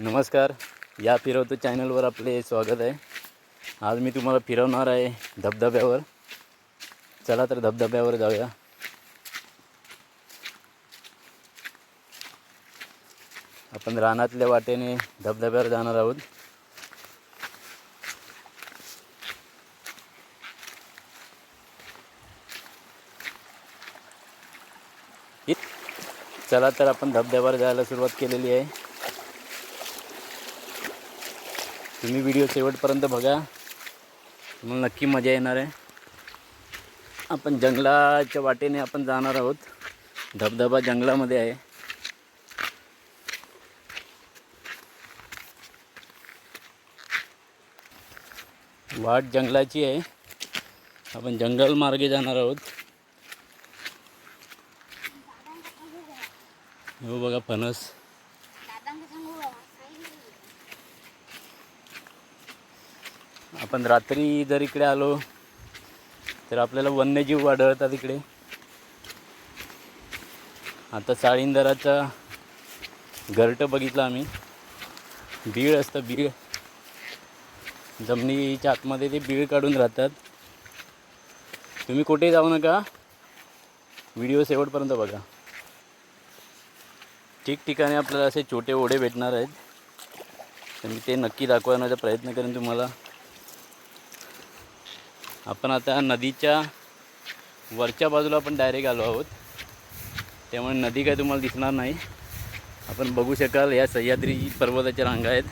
नमस्कार. या फिरवतो चॅनलवर आपले स्वागत आहे. आज मी तुम्हाला फिरवणार आहे धबधब्यावर. चला तर धबधब्यावर जाऊया. आपण रानातल्या वाटेने धबधब्यावर जाणार आहोत. चला तर आपण धबधब्यावर जायला सुरुवात केलेली आहे. तुम्ही व्हिडिओ शेवटपर्यंत बघा. मग नक्की मजा येणार आहे. आपण जंगलाच्या वाटेने आपण जाणार आहोत. धबधबा जंगलामध्ये आहे. वाट जंगलाची आहे. आपण जंगल मार्गे जाणार आहोत. हो बघा फणस. आपण रात्री जर इकडे आलो तर आपल्याला वन्यजीव आढळतात इकडे. आता साळींदराचा घरटं बघितलं आम्ही. बीळ असतं बीळ. जमिनीच्या आतमध्ये ते बीळ काढून राहतात. तुम्ही कुठे जाऊ नका. व्हिडिओ शेवटपर्यंत बघा. ठिकठिकाणी आपल्याला असे छोटे ओढे भेटणार आहेत. तर मी ते नक्की दाखवण्याचा प्रयत्न करेन तुम्हाला. आपण आता नदीच्या वरच्या बाजूला आपण डायरेक्ट आलो आहोत. त्यामुळे नदी काय तुम्हाला दिसणार नाही. आपण बघू शकाल या सह्याद्री पर्वताच्या रांगा आहेत.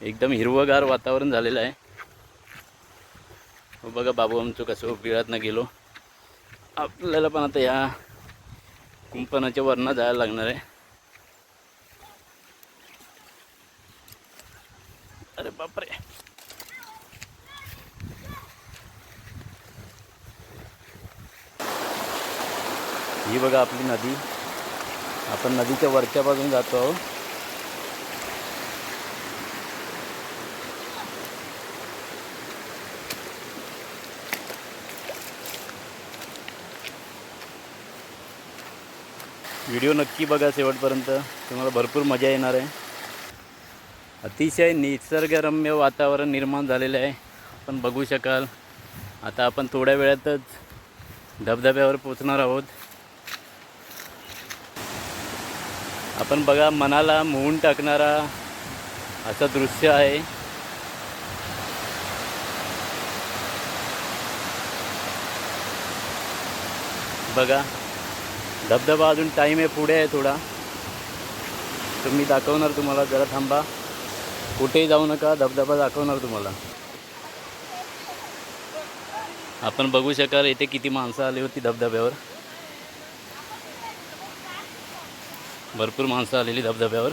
एकदम हिरवंगार वातावरण झालेलं आहे. हो बघा बाबू आमचं कसं बिळातनं गेलो. आपल्याला पण आता या कुंपणाच्या वरनं जायला लागणार आहे. अरे बापरे. ही बघा आपली नदी. आपण नदीच्या वरच्या बाजून जातो आहोत. व्हिडिओ नक्की बघा शेवटपर्यंत. तुम्हाला भरपूर मजा येणार आहे. अतिशय निसर्गरम्य वातावरण निर्माण झालेलं आहे. आपण बघू शकाल. आता आपण थोड्या वेळातच धबधब्यावर पोचणार आहोत. आपण बघा मनाला मोहून टाकणारा असं दृश्य आहे. बघा धबधबा अजून टाईम आहे पुढे आहे थोडा. तर मी दाखवणार तुम्हाला जरा थांबा. कुठेही जाऊ नका धबधबा दाखवणार तुम्हाला. आपण बघू शकाल इथे किती माणसं आली होती धबधब्यावर. भरपूर माणसं आलेली धबधब्यावर.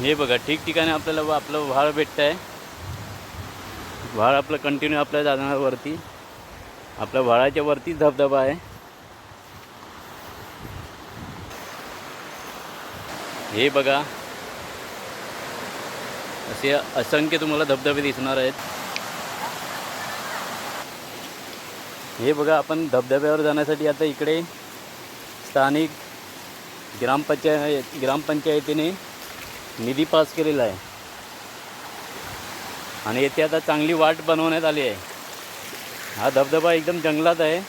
हे बघा ठिकठिकाणी आपल्याला आपलं व्हाळ भेटतं आहे व्हाळ आपलं कंटिन्यू आपल्या जाणार वरती. आपल्या व्हाळाच्या वरतीच धबधबा आहे. हे बघा. असे असंख्य तुम्हाला धबधबे दिसणार आहेत. हे बघा आपण धबधब्यावर जाण्यासाठी आता इकडे स्थानिक ग्रामपंचायत ग्रामपंचायतीने निधी पास केलेला आहे. आणि येथे आता चांगली वाट बनवण्यात आली आहे. हा धबधबा एकदम जंगलात आहे.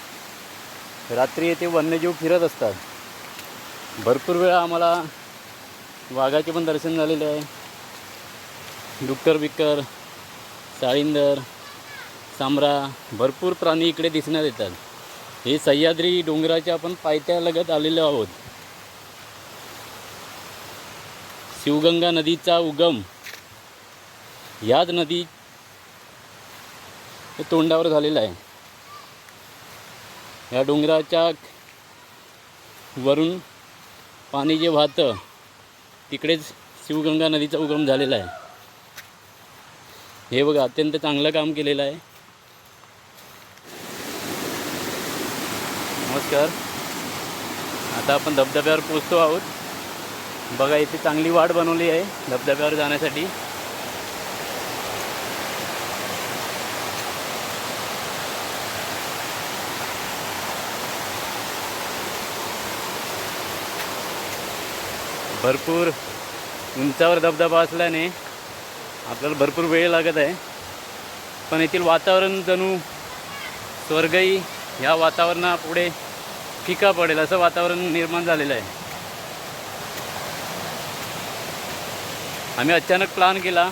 रात्री येथे वन्यजीव फिरत असतात. भरपूर वेळा आम्हाला वाघाचे पण दर्शन झालेले आहे. डुक्कर बिक्कर साळींदर सांबरा भरपूर प्राणी इकडे दिसण्यात येतात. हे सह्याद्री डोंगराच्या आपण पायथ्यालगत आलेलो आहोत. शिवगंगा नदीचा उगम. याच नदी तोंडावर झालेला आहे. या डोंगराच्या वरून पाणी जे वाहतं तिकडेच शिवगंगा नदीचा उगम झालेला आहे. हे बघा अत्यंत चांगलं काम केलेलं आहे. नमस्कार. आता आपण धबधब्यावर पोचतो आहोत. बघा इथे चांगली वाट बनवली आहे धबधब्यावर जाण्यासाठी. भरपूर उंचावर धबधबा असल्याने आपल्याला भरपूर वेळ लागत आहे. पण येथील वातावरण जणू स्वर्गही ह्या वातावरणापुढे फिका पडेल असं वातावरण निर्माण झालेलं आहे. आम्ही अचानक प्लान केला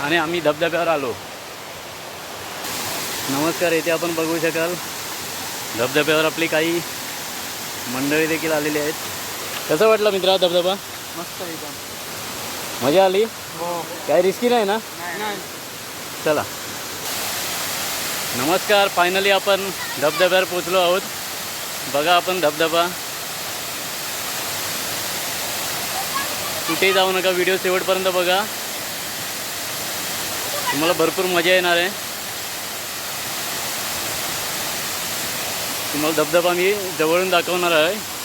आणि आम्ही धबधब्यावर आलो. नमस्कार येथे आपण बघू शकाल. धबधब्यावर आपली काही मंडळी देखील आलेली आहेत. कसं वाटलं मित्रा धबधबा? मस्त एकदम. मजा आली? हो. काय रिस्की नाही ना? नाही चला. नमस्कार फायनली आपण धबधब्यावर पोचलो आहोत. बघा आपण धबधबा. कुठेही जाऊ नका व्हिडिओ शेवटपर्यंत बघा. तुम्हाला भरपूर मजा येणार आहे. तुम्हाला धबधबा मी जवळून दाखवणार आहे.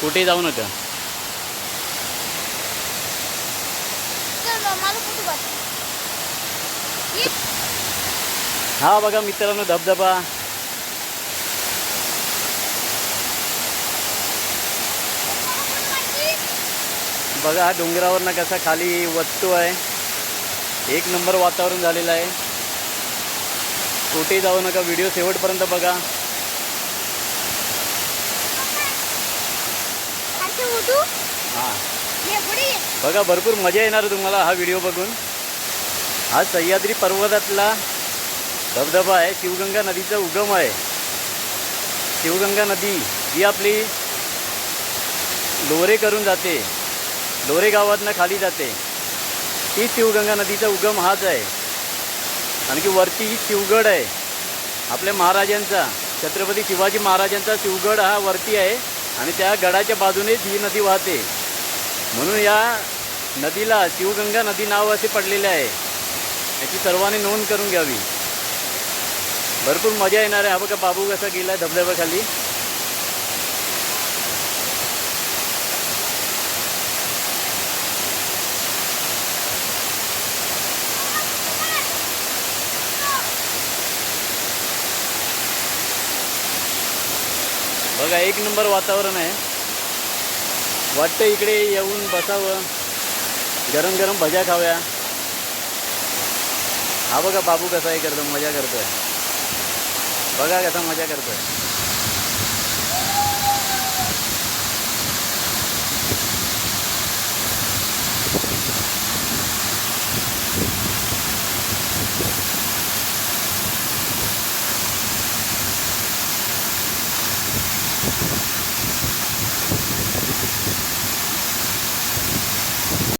कुठेही जाऊ नका कुठे हा बघा मित्रांनो धबधबा. बघा हा डोंगरावरनं कसा खाली वचतो आहे. एक नंबर वातावरण झालेलं आहे. कुठेही जाऊ नका व्हिडिओ शेवटपर्यंत बघा. हां. बघा भरपूर मजा येणार तुम्हाला हा व्हिडिओ बघून. हा सह्याद्री पर्वतातला धबधबा आहे शिवगंगा नदीचा उगम आहे. शिवगंगा नदी ही आपली लोरे करून जाते. लोरे गावातनं खाली जाते. ती शिवगंगा नदीचा उगम हाच आहे. आणखी वरती शिवगड आहे. आपल्या महाराजांचा छत्रपती शिवाजी महाराजांचा शिवगड हा वरती आहे. आणि त्या गडाच्या बाजूनेच ही नदी वाहते. म्हणून या नदीला शिवगंगा नदी नाव असे पडलेले आहे. याची सर्वांनी नोंद करून घ्यावी. भरपूर मजा येणार आहे. हा बघा बाबू कसा गेला धबधब्याखाली. बघा एक नंबर वातावरण आहे. वाटतं इकडे येऊन बसावं. गरम गरम भज्या खाव्या हा बघा बाबू कसा हे करतो मजा करतोय. बघा कसा मजा करतोय.